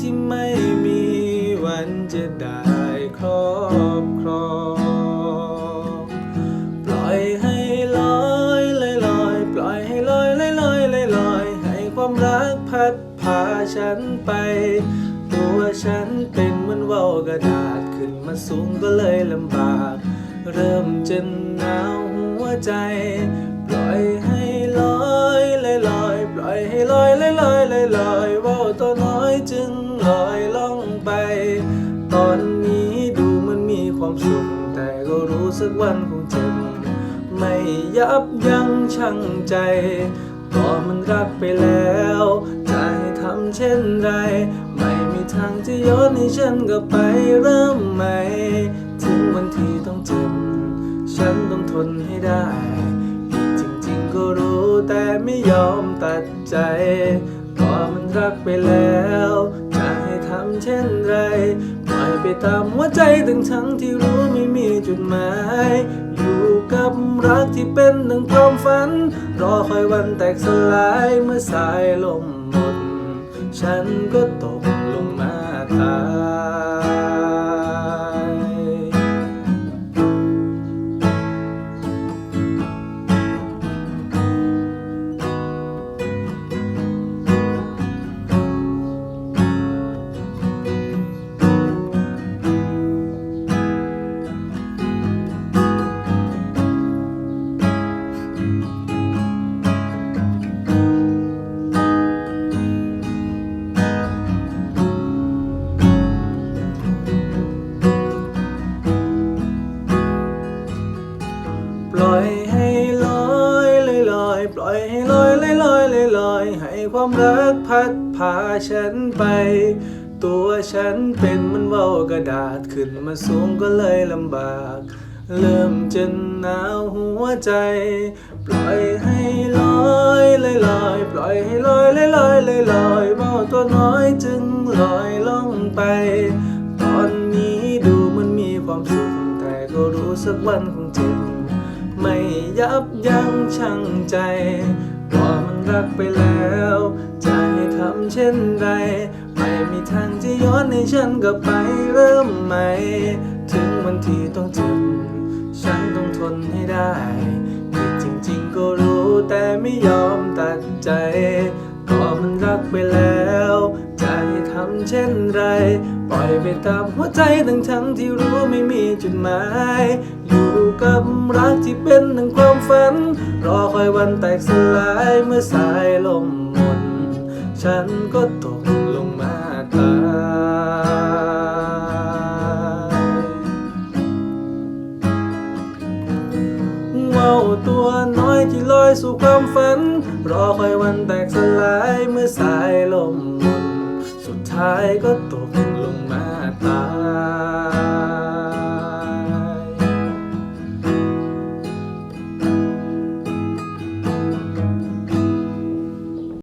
ที่ไม่มีวันจะได้ครอบครอง ปล่อยให้ลอยลอยลอยปล่อยให้ลอยลอยลอยลอยลอยให้ความรักพัดพาฉันไป ตัวฉันเป็นเหมือนว่าวกระดาษขึ้นมาสูงก็เลยลำบาก เริ่มจะหนาวหัวใจ ก็รู้สึกวันคงเจ็บไม่ยับยั้งชั่งใจก็มันรักไปแล้วจะให้ทำเช่นไร ไม่มีทางจะย้อนให้ฉันกลับไปเริ่มใหม่ถึงวันที่ต้องเจ็บฉันต้องทนให้ได้ผิดจริงๆก็รู้แต่ไม่ยอมตัดใจก็มันรักไปแล้ว เช่นไรปล่อยไปตามหัวใจถึงทั้งที่รู้ไม่มีจุดหมาย อยู่กับรักที่เป็นหนึ่งความฝัน รอคอยวันแตกสลายเมื่อสายลมหมด ฉันก็ตกลงมาตาย อยลอยให้ลอยลอยลอยลอยลอยให้ความรักพัดพาฉันไป ตัวฉันเป็นเหมันเว่ากระดาษขึ้นมาสูงก็เลยลำบาก เริ่มจะหนาวหัวใจ ปล่อยให้ลอยลอยลอยปล่อยให้ลอยลอยลอยลอยลอยว่าตัวน้อยจึงลอยล่องไป ตอนนี้ดูมันมีความสุขแต่ก็รู้สักวันคงเจ็บ ยับยั้งชั่งใจว่ามันรักไปแล้ว จะให้ทำเช่นไรไม่มีทางจะย้อนให้ฉันกลับไปเริ่มใหม่ ถึงวันที่ต้องเจ็บฉันต้องทนให้ได้ผิดจริงๆก็รู้แต่ไม่ยอมตัดใจก็มันรักไปแล้ว เช่นไร ปล่อยไปตามหัวใจทั้งทั้งที่รู้ไม่มีจุดหมาย อยู่กับรักที่เป็นหนึ่งความฝัน รอคอยวันแตกสลายเมื่อสายลมหมดฉันก็ตกลงมาตายเมาตัวน้อยที่ลอยสู่ความฝัน รอคอยวันแตกสลายเมื่อสาย 还个懂。